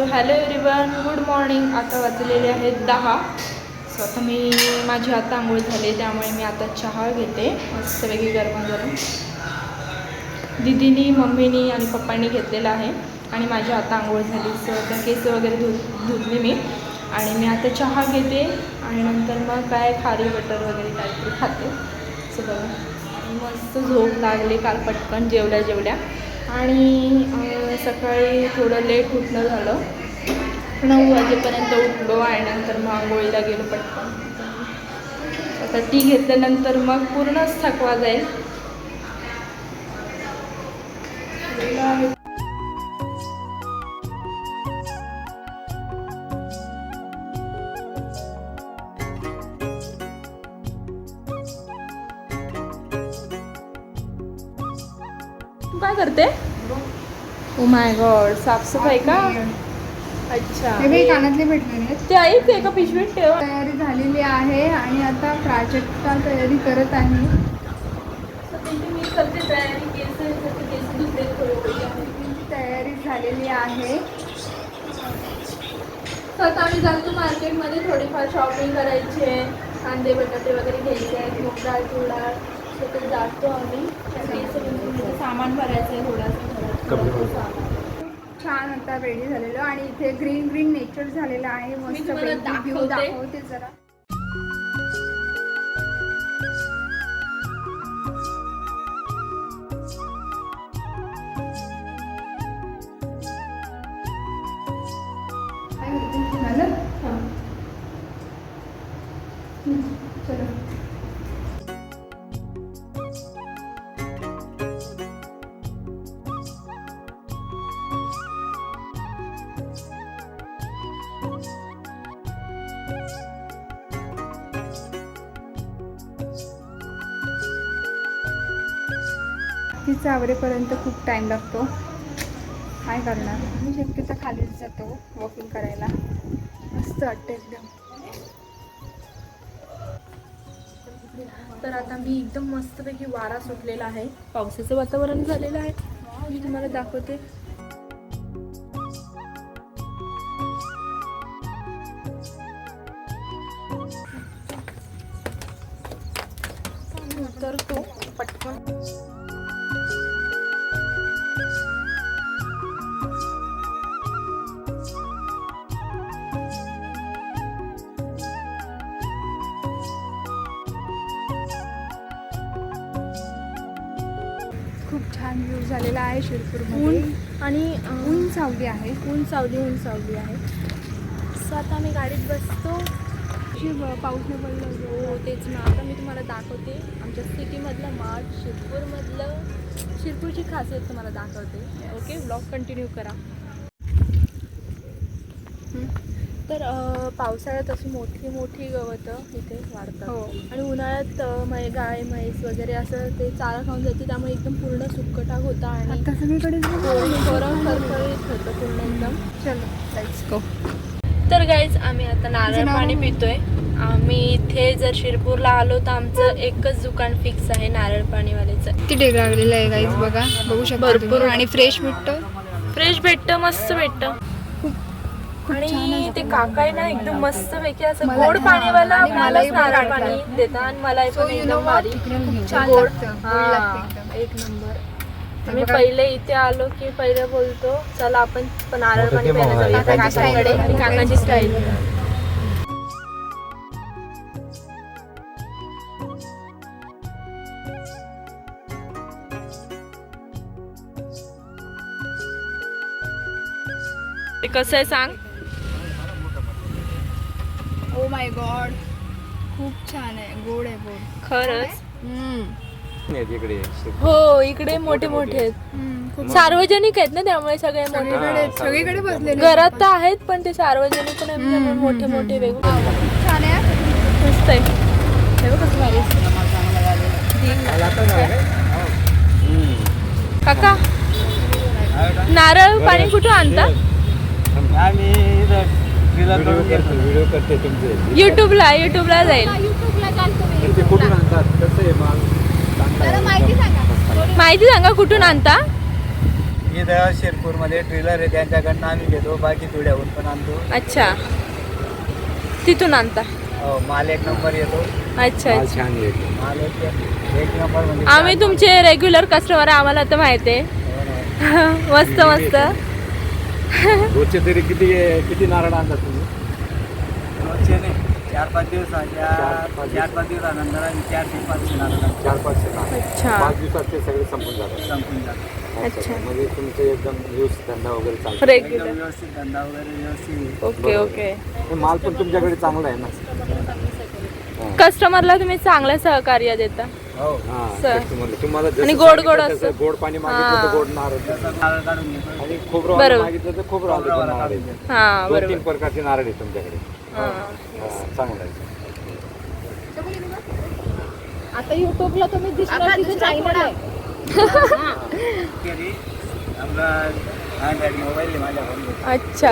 So hello everyone good morning आता वाजलेले आहेत दहा. सो आता मी माझी आता आंघोळ झाली त्यामुळे मी आता चहा घेते. मस्तपैकी गरम गरम. दिदीनी मम्मीनी आणि पप्पांनी घेतलेला आहे. आणि माझी आता आंघोळ झाली. सो आता केस वगैरे धु धुतले मी. आणि मी आता चहा घेते. आणि नंतर मग काय खारी बटर वगैरे काहीतरी खाते. सो बघा. मस्त झोप लागली काल पटकन जेवल्या जेवल्या. आणि सकाळी थोडं लेट उठणं झालं. नऊ वाजेपर्यंत उठलो आणि नंतर मग आंघोळीला गेलो पटकन. आता टी घेतल्यानंतर मग पूर्णच थकवा जाईल. करते? ओ माय गॉड साफसफाई का? अच्छा. हे बाई कानातले भेटलेले आहेत. ते ऐक एका पिशवीत ठेव. तयारी झालेली आहे आणि आता प्राजक्ता तयारी करत आहे. मी करते तयारी. केस केस तयारी झालेली आहे. तर आम्ही जातो मार्केटमध्ये थोडीफार शॉपिंग करायची आहे. कांदे बटाटे वगैरे घ्यायचे आहेत. मूग डाळ. तूर डाळ तर ते जातो आम्ही सामान भरायचं आहे थोडंसं छान आता रेडी झालेलो आणि इथे ग्रीन ग्रीन नेचर झालेलं आहे. मस्त. दाखवते जरा. तिचं आवरेपर्यंत खूप टाईम लागतो. काय करणार? मी शक्यतो खालीच जातो वॉकिंग करायला. मस्त वाटतं एकदम. तर आता मी एकदम मस्तपैकी वारा सुटलेला आहे. पावसाचं वातावरण झालेलं आहे. मी तुम्हाला दाखवते. उतरतो पटकन झालेला आहे शिरपूर ऊन आणि ऊन सावली आहे. ऊन सावली ऊन सावली आहे. सो आता मी गाडीत बसतो. पाऊस नाही पडलं. हो तेच ना. आता मी तुम्हाला दाखवते. आमच्या सिटीमधलं मार्ट शिरपूरमधलं शिरपूरची खासियत तुम्हाला दाखवते. ओके? ब्लॉग कंटिन्यू करा. तर पावसाळ्यात अशी मोठी मोठी गवतं इथे वाढतात. हो. आणि उन्हाळ्यात मै गाय म्हैस वगैरे असं ते चारा खाऊन जाते त्यामुळे एकदम पूर्ण सुक्कटाक होता आणि सगळीकडे फरफरीत होतं पूर्ण एकदम. चलो तर गाईज आम्ही आता नारळ पाणी? पितोय. आम्ही इथे जर शिरपूरला आलो तर आमचं एकच दुकान फिक्स आहे नारळ पाणीवाल्याचं. किती डेग लागलेलं आहे गाईज बघा. बघू शकता भरपूर. आणि फ्रेश भेटतं? फ्रेश भेटतं मस्त भेटतं. आणि ते काका आहे ना एकदम मस्त पैकी असं मला- गोड हा, पाणीवाला मलाही नारळ. पाणी देतात आणि मला? खूप छान गोड लागतं, गोड हा, लागतं एकदम. एक नंबर. बघा. पहिले इथे आलो की पहिले बोलतो चला आपण पण नारळ पाणी प्यायला जाऊया काकांकडे आणि. काकाची स्टाईल ते कसं आहे सांग? माय गॉड खूप छान आहे. गोड आहे गोड. खरंच? आहेत इकडे हो इकडे मोठे मोठे आहेत. हम्म, खूप सार्वजनिक आहेत ना त्यामुळे सगळे मोठे? सगळीकडे सगळीकडे बसलेले घरात तर आहेत पण ते सार्वजनिक पण आहेत. त्यामुळे मोठे मोठे. वेगवेगळे छान आहे. मस्त आहे. हे बघ कसं भारी आहे. काका नारळ पाणी कुठं आणता? आम्ही व्हिडिओ करते तुमचे. युट्यूबला युट्यूबला जाईल. ते कुठून आणतात? कसं आहे माल? जरा माहिती सांगा. माहिती सांगा कुठून आणता? इथं शिरपूरमध्ये ट्रेलर आहे त्यांच्याकडनं आम्ही घेतो बाकी पिढ्याहून पण आणतो. अच्छा. तिथून आणता. हो, माल एक नंबर येतो. अच्छा माल छान येतो. माल एक एक नंबर म्हणजे आम्ही तुमचे रेग्युलर कस्टमर आहे आम्हाला तर माहिती आहे. हो. मस्त मस्त. रोजचे तरी किती किती नारळ आणतात तुम्ही? रोजचे नाही चार पाच दिवसाच्या चार- पाच चार पाच दिवसानंतर आम्ही चारशे पाचशे नारळ चार पाचशे नारळ. अच्छा. पाच दिवसात ते सगळे संपून जातात. संपून जातो अच्छा. म्हणजे तुमचं एकदम यूज धंदा वगैरे चालतो. एकदम व्यवस्थित धंदा वगैरे व्यवस्थित. Okay okay. माल पण तुमच्याकडे चांगला आहे ना. कस्टमरला तुम्ही चांगलं सहकार्य देता. हो हा. तुम्हाला जसं आणि गोड- गोड असतं. गोड पाणी मागितलं हा. तर गोड नारळ आणि खोबरं बरोबर. मागितलं तर खोबरं नारळ आहे. हा दोन बरोबर तीन प्रकारचे नारळ आहे तुमच्याकडे हा. हा, चांगलं आहे आता युट्यूबला तुम्ही दिसणार तिथे चॅनल आहे तरी आपला अँड्रॉइड मोबाईल आहे माझ्याकडे अच्छा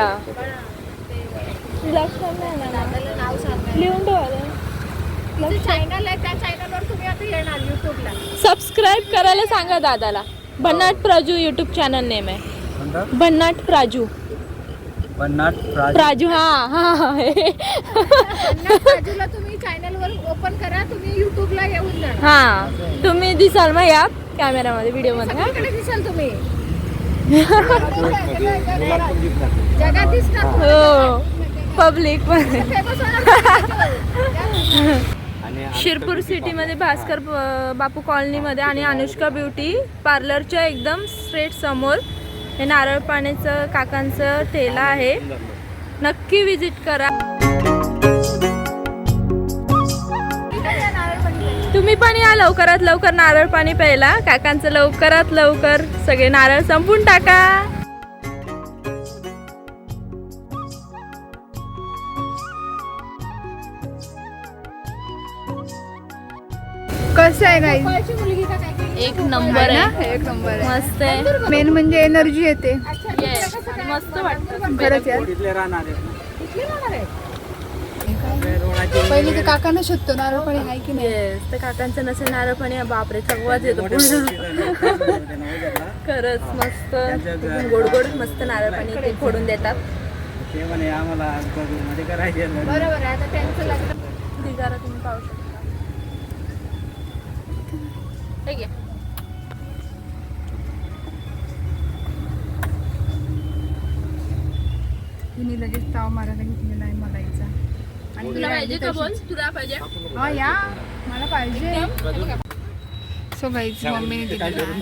नाव सांगा लिहून ठेवा आहे त्या चॅनलवर तुम्ही आता येणार युट्यूबला सबस्क्राईब करायला सांगा दादाला. भन्नाट प्राजू युट्यूब चॅनल नेम आहे. कोणतं? भन्नाट प्राजू. पन्नास प्राज. प्राजू हा हा हा हे. बाजूला तुम्ही चॅनलवर ओपन करा तुम्ही युट्यूबला येऊन जाणार हा तुम्ही दिसाल मग या कॅमेरामध्ये व्हिडिओमध्ये हा? सगळीकडे दिसाल तुम्ही. जगात हो पब्लिकमध्ये. फेमस होणार शिरपूर सिटीमध्ये भास्कर बापू कॉलनीमध्ये आणि अनुष्का ब्युटी पार्लरच्या एकदम स्ट्रेट समोर हे नारळ पाण्याचं काकांचं ठेला आहे. नक्की विजिट करा. तुम्ही पण या लवकरात लवकर नारळ पाणी प्यायला. काकांचं लवकरात लवकर सगळे नारळ संपून टाका. कसं आहे काही? एक नंबर आहे. एक नंबर आहे. मस्त आहे. मेन म्हणजे एनर्जी येते. Yes. मस्त वाटतं. खरंच यार. राहणार पहिले ते काकांना शोधतो नारळ पाणी आहे की नाही? येस तर काकांचं नसेल नारळ पाणी बापरे थकवाच येतो. पूर्ण खरंच मस्त. तिथून गोड गोड मस्त नारळ पाणी ते फोडून देतात. ते म्हणे आम्हाला मध्ये करायचे बरोबर आहे आता त्यांचं लग्न ढिगारा तुम्ही पाहू शकता. हे घ्या. तिने लगेच ताव मारायला घेतलेला आहे मलाईचा. आणि तुला पाहिजे का बोल? तुला पाहिजे? हा या. मला पाहिजे. सो गाईच मम्मीने दिलेला आहे.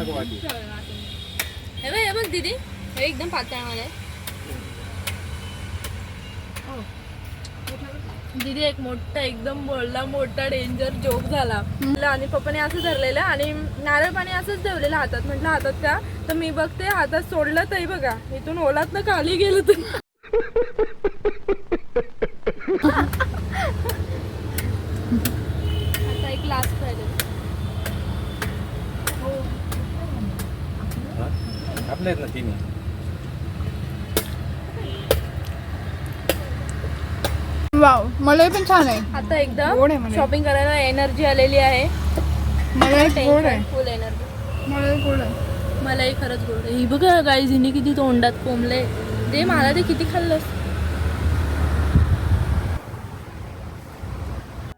हे बघ हे दीदी. हे एकदम पातळमध्ये आहे. दीदी एक मोठा एकदम बोलला मोठा डेंजर जोक झाला. आणि पप्पाने असं धरलेलं आणि नारळ पाणी असंच ठेवलेलं हातात. म्हटलं हातात का? तर मी बघते हातात सोडलं तरी बघा. इथून ओलात ना खाली गेलं तर. आता एक लास्ट पाहिजे हो. आपल्या आहेत ना तिने वाव मलाई पण छान आहे. आता गोड आहे एकदम. शॉपिंग करायला एनर्जी आलेली आहे. गोड आहे. फुल एनर्जी मलाई गोड आहे. मलाही खरंच गोड आहे. ही बघा गाई हिने किती तोंडात कोंबले. ते मला ते किती खाल्लं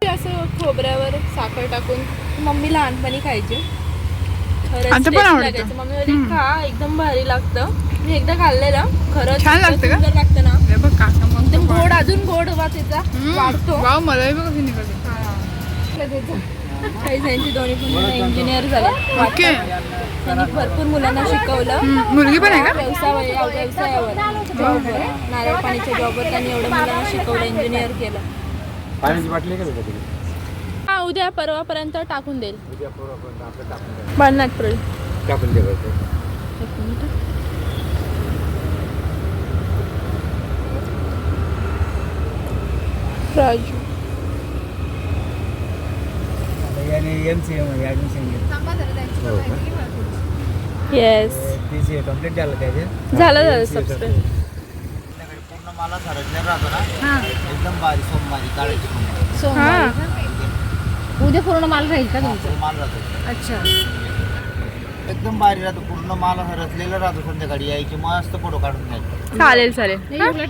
असं खोबऱ्यावर साखर टाकून मम्मी लहानपणी खायची. खरंच आता पण tasty आवडतं. लागायचं. मम्मी बोलली खा एकदम भारी लागतं. मी एकदा खाल्लेलं. खरंच छान इतकं लागतं का? सुंदर लागतं ना. एकदम गोड अजून गोड वा त्याचा वाढतो. वाव मलाई बघ कशी निघाली दोन्ही पण इंजिनियर झाले. ओके. त्यांनी भरपूर मुलांना शिकवलं. मुलगी पण आहे का? व्यवसाय व्यवसायावर. जॉबवर नारळ पाणीच्या जॉबवर त्यांनी एवढं मुलांना शिकवलं इंजिनियर केलं. पाण्याची बाटली का हा उद्या परवापर्यंत टाकून देईल. उद्या परवापर्यंत आपलं टाकून. बर्नाटपूर टाकून दे बरं. एक मिनिट. राजू. याने एम सी एमध्ये admission. Yes T C complete झालं त्याचे झालं झालं सबस्क्राईब पूर्ण माला राहतो ना? एकदम सोमवारी काढायची सोमवारी? उद्या पूर्ण माल राहील का तुमचा? माल राहतो. अच्छा. एकदम भारी राहतो पूर्ण माल असा रचलेला राहतो संध्याकाळी. यायची मस्त फोटो काढून घ्यायचे. चालेल चालेल.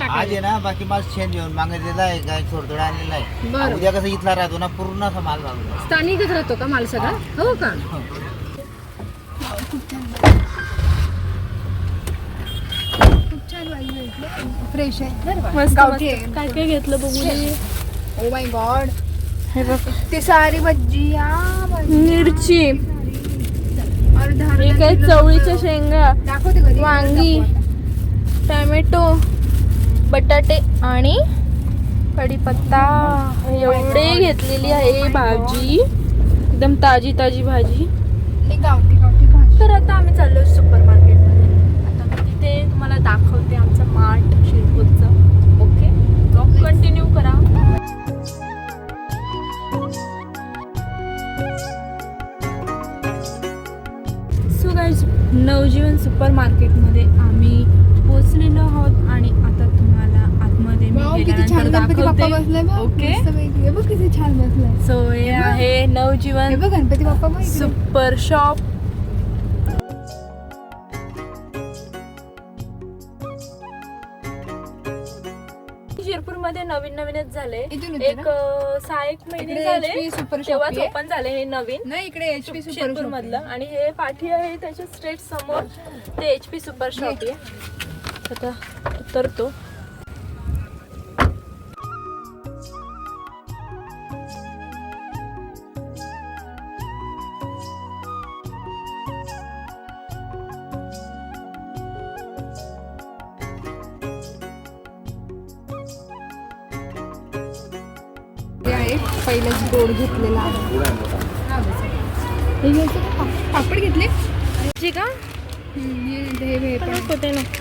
आज. आहे ना बाकी माल शेण घेऊन मागितलेला आहे काय थोडं आणलेला आहे. बरं. उद्या कसं इथला राहतो ना पूर्ण असा माल राहतो. स्थानिकच राहतो का माल सगळा? हो. का? खूप छान वाली भेटले फ्रेश आहे. बरं का? मस्त गावठी मस्त. आहे. काय काय घेतलं बघू दे. ओ माय गॉड हे बघ. ते सारी भज्जी या भज्जी मिरची. हे काय चवळीच्या शेंगा. दाखवते कधी? वांगी. टॅमॅटो बटाटे आणि कढीपत्ता. एवढे घेतलेली आहे भाजी. एकदम ताजी ताजी भाजी. नाही, गावठी गावठी भाजी. तर आता आम्ही चाललो सुपर मार्केटमध्ये आता मी तिथे तुम्हाला दाखवते आमचं मार्ट शिरपूरचं. ओके? ब्लॉग कंटिन्यू करा. नवजीवन सुपर मार्केटमध्ये आम्ही पोचलेलो आहोत आणि आता तुम्हाला आतमध्ये मी गेल्यानंतर. ओके? मस्तपैकी. बघ किती छान बसलाय. सो हे आहे नवजीवन गणपती बाप्पा. Super shop. शिरपूरमध्ये नवीन नवीनच झाले. एक सहा एक महिने झाले. तेव्हाच. ओपन झाले हे नवीन. नाही इकडे एच पी सुपर मधलं आणि हे पाठी आहे त्याच्या स्ट्रेट समोर. ते एच पी सुपर शॉप आहे. आता उतरतो. ते आहे पहिलाच गोड घेतलेला. आहे पापड घेतले? का? हे हे- हे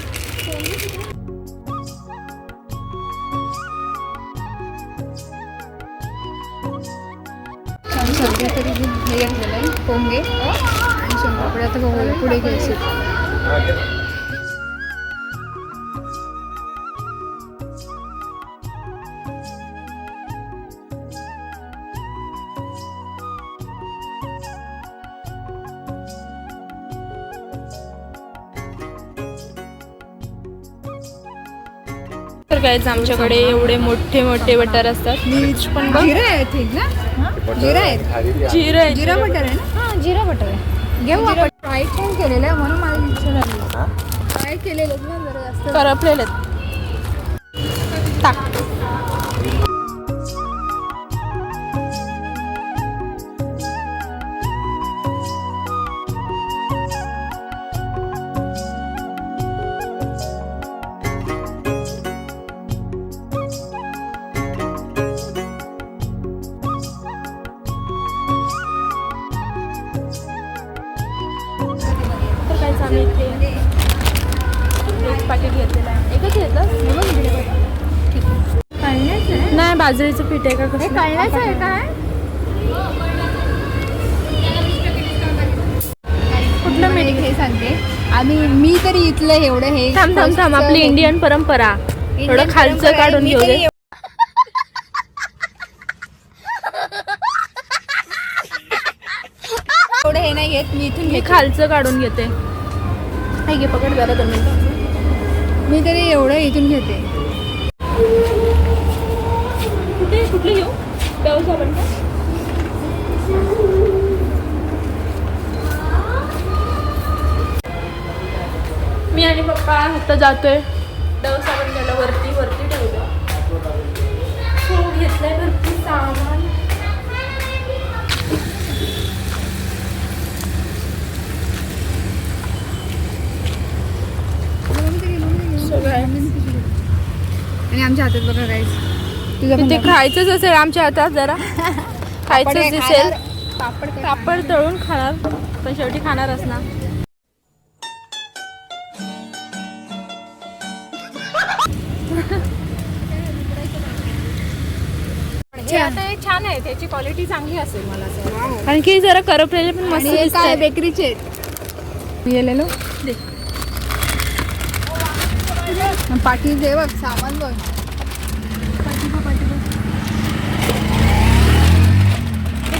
सध्या तरी हे घेतलेलं आहे पोंगे. आणि शंकरपुडे आता बघू पुढे घ्यायचे. तर काय आमच्याकडे एवढे मोठे मोठे बटर असतात. मिर्च पण बघ. जिरा आहे ते ना? जिरा आहे जिरं आहे, जिरा जिरं. बटर आहे ना? हा जिरा बटर आहे. घेऊ आपण. फ्राय पण केलेलं आहे म्हणून मला इच्छा झाली. फ्राय केलेलं ना जरा जास्त. करपलेले बाजरीचं पीठ आहे का कसं कळण्याचं आहे. काय कुठलं मीठ? हे सांगते आम्ही मी तरी इथलं एवढं हे थांब थांब थांब. आपली इंडियन परंपरा. थोडं खालचं काढून घेऊ दे. एवढं हे नाही घेत. मी इथून मी घेते. खालचं काढून घेते. हे घे पकड जरा दोन मिनिटं. मी तरी एवढं इथून घेते. कुठे कुठली घेऊ डव साबण का? मी आणि पप्पा आता जातोय. डव साबण घ्यायला वरती वरती ठेवलं हो घेतलंय भरपूर सामान. सगळं आहे. आणि आमच्या हातात बघा गाईस ते. खायचंच असेल आमच्या हातात जरा. खायचंच आहे, दिसेल. पापड पापड तळून खाणार पण शेवटी खाणारच ना हे आता हे छान आहे त्याची क्वालिटी चांगली असेल मला असं की जरा करपलेले पण मस्त बेकरीचे? गेलेलो दे. पाठी दे बघ सामान बघ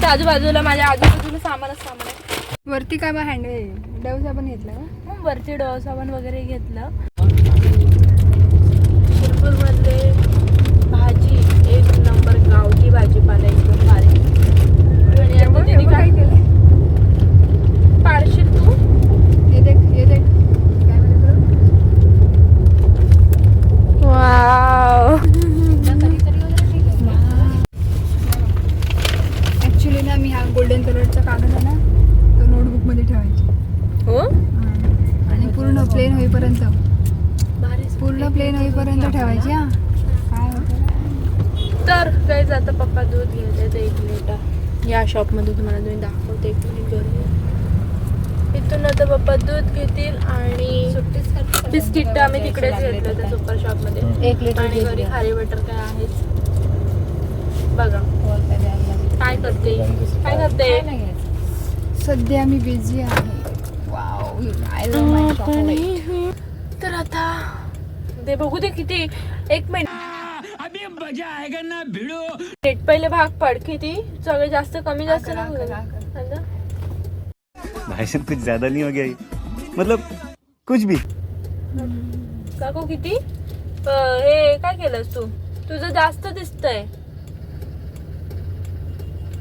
आजूबाजूला माझ्या आजूबाजूला सामानच सामान आहे वरती काय बघ हँडल डव साबण घेतला का? मग वरती डोसा साबण वगैरे घेतलं. शिरपूरमधले भाजी एक नंबर गावठी भाजीपाला एकदम भारी आणि काय केलं पाडशील तू हे देख हे देख काय म्हणतो वाव ॲक्च्युली ना मी हा गोल्डन कलरचा कागद आहे ना तो नोटबुकमध्ये ठेवायची. हो? आणि पूर्ण प्लेन होईपर्यंत. भारी पूर्ण प्लेन होईपर्यंत ठेवायची हा. काय तर काय आता पप्पा दूध घेते ते एक मिनिट या शॉपमध्ये तुम्हाला तुम्ही दाखवते एक मिनिट घेऊन इथून आता पप्पा दूध घेतील आणि बिस्किट आम्ही तिकडेच घेतलं त्या सुपर शॉपमध्ये एक लिटर आणि घरी खारी बटर काय आहेच बघा. काय करते? काय करते? सध्या मी बिझी आहे. Wow I love my chocolate तर आता ते बघू दे किती एक मिनिट नेट पहिले भाग पड किती? सगळे जास्त कमी जास्त. है ना? भाई साहब कुछ ज्यादा नहीं हो गया ये? मतलब कुछ भी। काकू किती? हे काय केलंस तू? तुझं जास्त दिसतंय.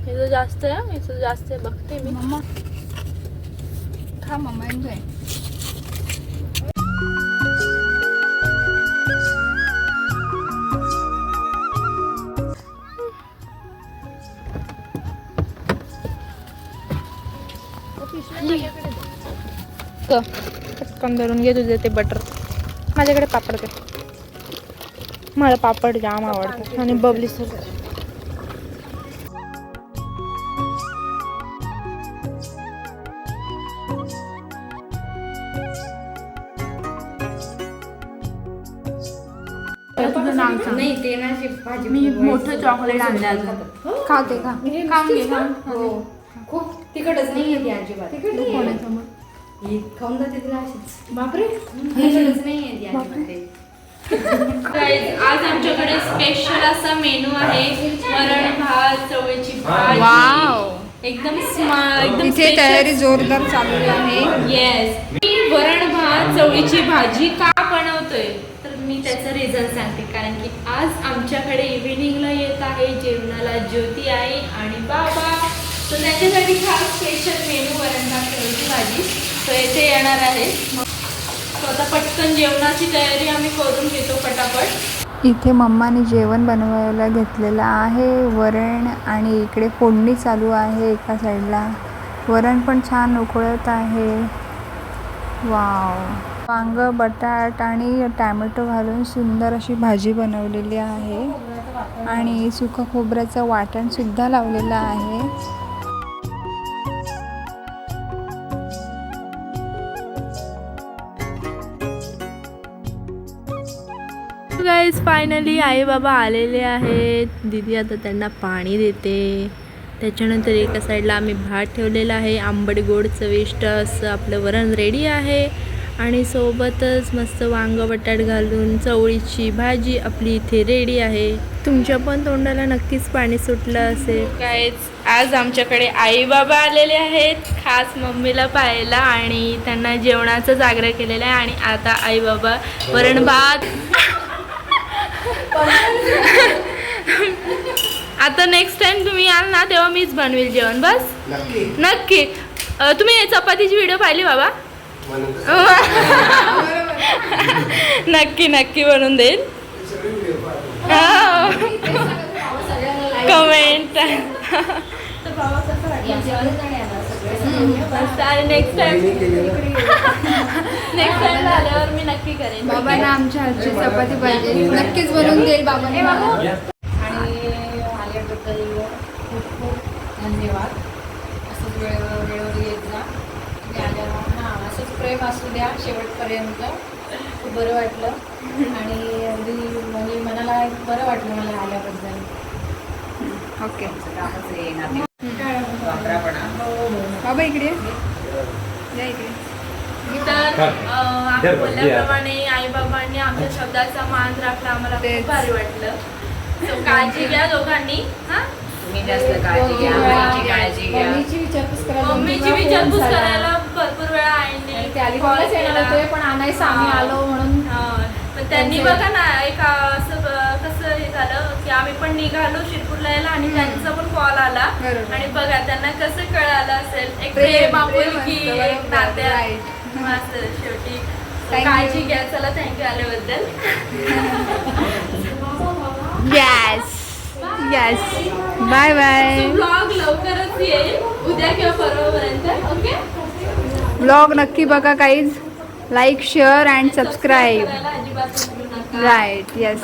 हिचं जास्त आहे हिचं जास्त आहे. बघते मी. मम्मा. खा मम्मा एन्जॉय पटकन धरून घे तुझे ते बटर माझ्याकडे पापड दे. मला पापड जाम आवडतं आणि बबली सर नाही ते ना अशी भाजी मी मोठं चॉकलेट आणलं अजून. खाते खा. खाऊन घे खाऊन. हो. खूप तिखटच नाही आहे ती अजिबात. तिखट कोणासमोर ही खाऊन जाते तिला अशीच. बापरे. तिखटच नाही आहे ती. अजिबात Guys, आज आमच्याकडे स्पेशल असा मेनू आहे वरण भात चवळीची भाजी. वाव. एकदम स्मा- एकदम इथे तयारी जोरदार चालू आहे. येस मी वरण भात चवळीची भाजी का बनवतोय? मी त्याचं रिझन सांगते. कारण की आज आमच्याकडे इव्हिनिंगला येत आहे जेवणाला ज्योती आहे आणि बाबा. तर त्याच्यासाठी खास स्पेशल मेनू वरण भात भाजी. तर येथे येणार आहे. मग आता पटकन जेवणाची तयारी आम्ही करून घेतो पटापट. इथे मम्माने जेवण बनवायला घेतलेलं आहे. वरण आणि इकडे फोडणी चालू आहे एका साईडला वरण पण छान उकळत आहे. वाव वांग बटाट आणि टॅमॅटो घालून सुंदर अशी भाजी बनवलेली आहे. आणि सुकं खोबऱ्याचं वाटणसुद्धा लावलेलं आहे. गाईज फायनली आई बाबा आलेले आहेत. दीदी आता त्यांना पाणी देते. त्याच्यानंतर एका साईडला आम्ही भात ठेवलेला आहे. आंबट गोड चविष्ट असं आपलं वरण रेडी आहे. आणि सोबतच मस्त वांग बटाट घालून चवळीची भाजी आपली इथे रेडी आहे. तुमच्या पण तोंडाला नक्कीच पाणी सुटलं असेल. कायच आज आमच्याकडे आई बाबा आलेले आहेत खास मम्मीला पाहायला आणि त्यांना जेवणाचं आग्रह केलेला आहे आणि आता आई बाबा वरण भात. आता नेक्स्ट टाइम तुम्ही याल ना तेव्हा मीच बनवेल जेवण बस? नक्की. तुम्ही चपातीची व्हिडिओ पाहिली बाबा? नक्की नक्की बनवून देईल comment next time next time झाल्यावर मी नक्की करेन. बाबांना आमच्या हातची चपाती पाहिजे. नक्कीच बनवून देईल बाबांना आणि आल्याबद्दल खूप खूप धन्यवाद असंच वेळेवर वेळेवर येत जा तुम्ही आल्यावर हां असंच प्रेम असू द्या शेवटपर्यंत. खूप बरं वाटलं. आणि अगदी म्हणजे मनाला एक बरं वाटलं मला आल्याबद्दल. ओके. हो बाबा इकडे. ये. या इकडे. तर बोलल्याप्रमाणे आई बाबांनी आमच्या शब्दाचा मान राखला. आम्हाला. खूप भारी वाटलं. काळजी घ्या दोघांनी. हा? तुम्ही जास्त काळजी घ्या काळजी काळजी घ्या. मम्मीची विचारपूस करायला भरपूर वेळा आईने ते येणार. होते पण आणायचं आम्ही हा. आलो म्हणून हा. पण त्यांनी बघा ना एक असं कसं हे झालं की आम्ही पण निघालो शिरपूरला यायला आणि त्यांचा पण कॉल आला. आणि बघा त्यांना कसं कळालं असेल एक प्रेम, आपुलकी एक. मस्त शेवटी काळजी. घ्या चला थँक्यू आल्याबद्दल yes yes bye bye blog लवकरच येईल उद्या किंवा परवापर्यंत ओके ब्लॉग नक्की बघा काहीच like share and subscribe right yes